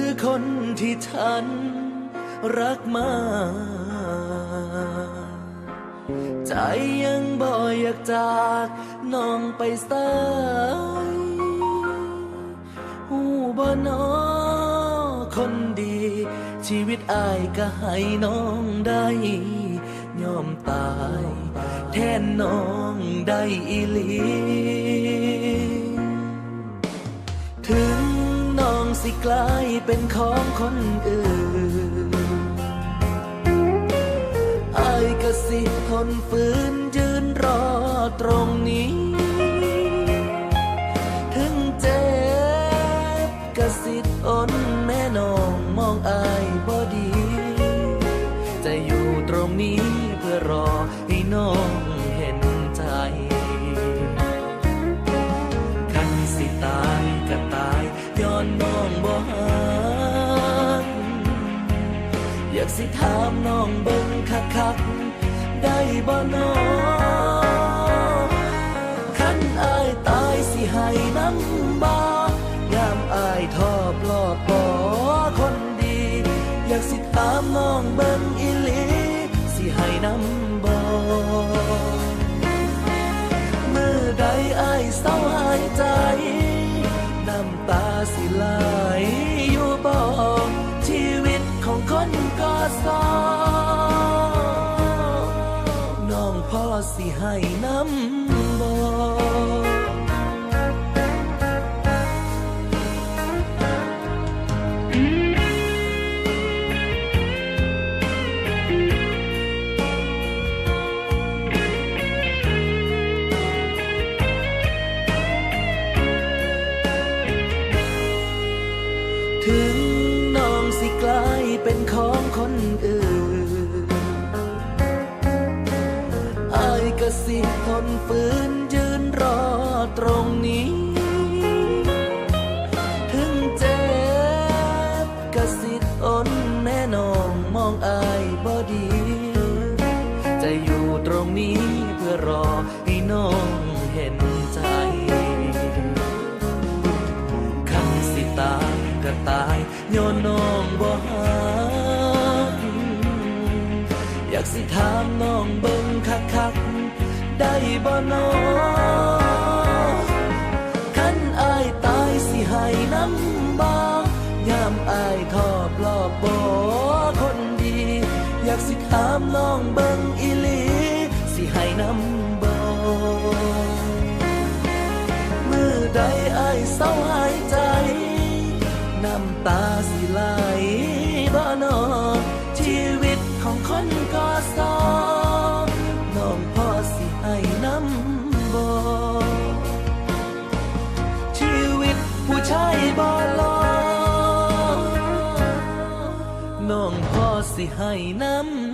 คือคนที่ฉันรักมาใจยังบ่อยากจากน้องไปสายหูบ่นอคนดี ชีวิตอายก็ให้น้องได้ยอมตาย แทนน้องได้อีหลี ถึง สิกลายเป็นของคนอื่นอายก็สิทนฝืนยืนรอตรงากสิถามน้องเบิ่งคักๆได้บ่น้อคันอายตายสิให้น้ำบายามอายทอบลอบบ่คนดี อยากสิถามน้องเบิ่งอีหลีสิให้น้ำบ่เมื่อใดอายเศร้าหายใจ สอน้องพ่อสิให้น้ำบ่ถึ นฝืนยืนรอตรงนี้ ถึงเจ็บก็สิทนแน่นองมองอายบ่ดี จะอยู่ตรงนี้เพื่อรอให้น้องเห็นใจคันสิตายก็ตายย้อนน้องบ่หักอยากสิถามน้องเบิ่ ได้บ่นอคันอายตายสิให้น้ำบายามอายทอบลอบบ่คนดี อยากสิถามน้องเบิ่งอีหลีสิให้น้ำบ่เมื่อใดอายเศร้าหายใจ น้ำตา บ่ชีวิตผู้ชายบอลอน้องพ่อสิให้น้ำ